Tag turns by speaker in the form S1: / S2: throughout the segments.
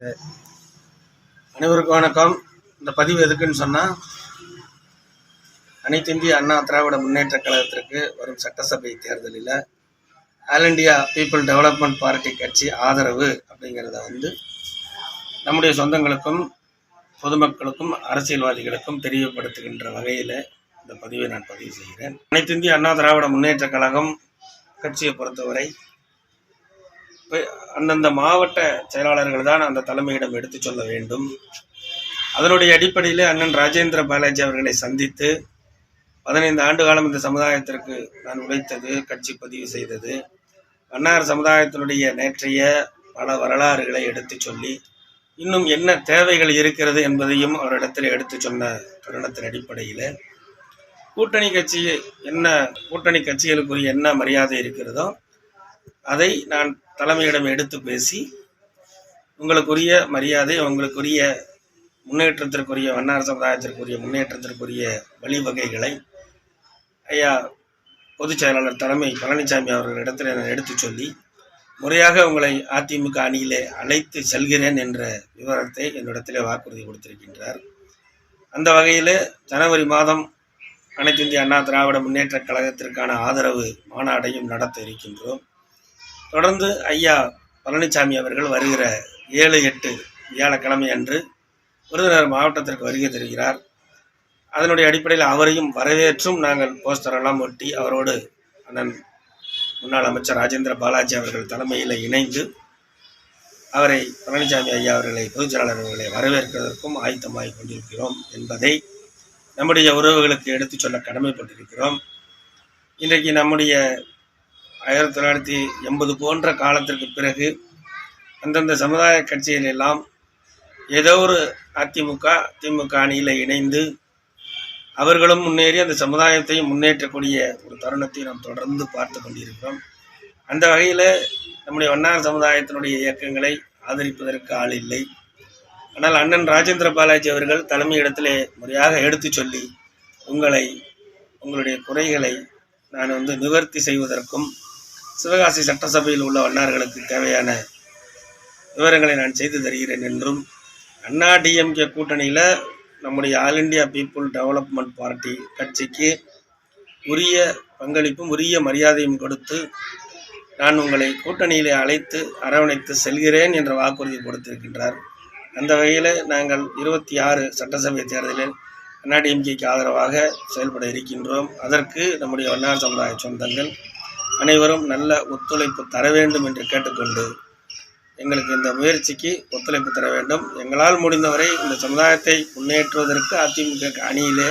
S1: அனைவருக்கும் வணக்கம். இந்த பதிவு எதுக்குன்னு சொன்னால் அனைத்திந்திய அண்ணா திராவிட முன்னேற்ற கழகத்திற்கு வரும் சட்டசபை தேர்தலில் All India People Development Party கட்சி ஆதரவு அப்படிங்கிறத வந்து நம்முடைய சொந்தங்களுக்கும் பொதுமக்களுக்கும் அரசியல்வாதிகளுக்கும் தெரியப்படுத்துகின்ற வகையில் இந்த பதிவை நான் பதிவு செய்கிறேன். அனைத்து இந்திய அண்ணா திராவிட முன்னேற்ற கழகம் கட்சியை பொறுத்தவரை அந்தந்த மாவட்ட செயலாளர்கள் தான் அந்த தலைமையிடம் எடுத்துச் சொல்ல வேண்டும். அதனுடைய அடிப்படையில் அண்ணன் ராஜேந்திர பாலாஜி அவர்களை சந்தித்து பதினைந்து ஆண்டு காலம் இந்த சமுதாயத்திற்கு நான் உழைத்தது கட்சி பதிவு செய்தது. அன்னார் சமுதாயத்தினுடைய நேற்றைய பல வரலாறுகளை எடுத்துச் சொல்லி இன்னும் என்ன தேவைகள் இருக்கிறது என்பதையும் அவரிடத்தில் எடுத்துச் சொன்ன தருணத்தின் அடிப்படையில் கூட்டணி கட்சி என்ன கூட்டணி கட்சிகளுக்குரிய என்ன மரியாதை இருக்கிறதோ அதை நான் தலைமையிடம் எடுத்து பேசி உங்களுக்குரிய மரியாதை உங்களுக்குரிய முன்னேற்றத்திற்குரிய வண்ணார் சமுதாயத்திற்குரிய முன்னேற்றத்திற்குரிய வழிவகைகளை ஐயா பொதுச் செயலாளர் தலைமை பழனிசாமி அவர்களிடத்தில் நான் எடுத்துச் சொல்லி முறையாக உங்களை அதிமுக அணியிலே அழைத்து செல்கிறேன் என்ற விவரத்தை என்னிடத்திலே வாக்குறுதி கொடுத்திருக்கின்றார். அந்த வகையில் ஜனவரி மாதம் அனைத்து இந்திய அண்ணா திராவிட முன்னேற்றக் கழகத்திற்கான ஆதரவு மாநாடையும் நடத்த இருக்கின்றோம். தொடர்ந்து ஐயா பழனிசாமி அவர்கள் வருகிற ஏழு எட்டு வியாழக்கிழமை அன்று விருதுநகர் மாவட்டத்திற்கு வருகை தருகிறார். அதனுடைய அடிப்படையில் அவரையும் வரவேற்றும் நாங்கள் போஸ்டரெல்லாம் ஒட்டி அவரோடு அண்ணன் முன்னாள் அமைச்சர் ராஜேந்திர பாலாஜி அவர்கள் தலைமையில் இணைந்து அவரை பழனிசாமி ஐயா அவர்களை பொதுச்செயலாளர் அவர்களை வரவேற்கிறதற்கும் ஆயத்தமாகிக் கொண்டிருக்கிறோம் என்பதை நம்முடைய உறவுகளுக்கு எடுத்துச் சொல்ல கடமைப்பட்டிருக்கிறோம். இன்றைக்கு நம்முடைய ஆயிரத்தி தொள்ளாயிரத்தி எண்பது போன்ற காலத்திற்கு பிறகு அந்தந்த சமுதாய கட்சிகள் எல்லாம் ஏதோ ஒரு அதிமுக திமுக அணியில் இணைந்து அவர்களும் முன்னேறி அந்த சமுதாயத்தையும் முன்னேற்றக்கூடிய ஒரு தருணத்தை நாம் தொடர்ந்து பார்த்து கொண்டிருக்கிறோம். அந்த வகையில் நம்முடைய வண்ணார் சமுதாயத்தினுடைய இயக்கங்களை ஆதரிப்பதற்கு ஆள் இல்லை. ஆனால் அண்ணன் ராஜேந்திர பாலாஜி அவர்கள் தலைமையிடத்திலே முறையாக எடுத்துச் சொல்லி உங்களை உங்களுடைய குறைகளை நான் வந்து நிவர்த்தி செய்வதற்கும் சிவகாசி சட்டசபையில் உள்ள வண்ணார்களுக்கு தேவையான விவரங்களை நான் செய்து தருகிறேன் என்றும் அண்ணா டிஎம்கே கூட்டணியில் நம்முடைய All India People Development Party கட்சிக்கு உரிய பங்களிப்பும் உரிய மரியாதையும் கொடுத்து நான் உங்களை கூட்டணியிலே அழைத்து அரவணைத்து செல்கிறேன் என்ற வாக்குறுதி கொடுத்திருக்கின்றார். அந்த வகையில் நாங்கள் இருபத்தி ஆறு சட்டசபை தேர்தலில் அண்ணாடிஎம்கேக்கு ஆதரவாக செயல்பட இருக்கின்றோம். அதற்கு நம்முடைய வண்ணார் சமுதாய சொந்தங்கள் அனைவரும் நல்ல ஒத்துழைப்பு தர வேண்டும் என்று கேட்டுக்கொண்டு எங்களுக்கு இந்த முயற்சிக்கு ஒத்துழைப்பு தர வேண்டும். எங்களால் முடிந்தவரை இந்த சமுதாயத்தை முன்னேற்றுவதற்கு அதிமுக அணியிலே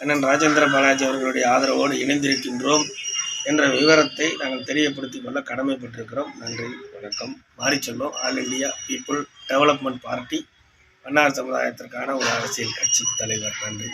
S1: அண்ணன் ராஜேந்திர பாலாஜி அவர்களுடைய ஆதரவோடு இணைந்திருக்கின்றோம் என்ற விவரத்தை நாங்கள் தெரியப்படுத்திக் கொள்ள கடமைப்பட்டிருக்கிறோம். நன்றி வணக்கம். Marichelvam All India People Development Party Mannar சமுதாயத்திற்கான ஒரு அரசியல் கட்சி தலைவர். நன்றி.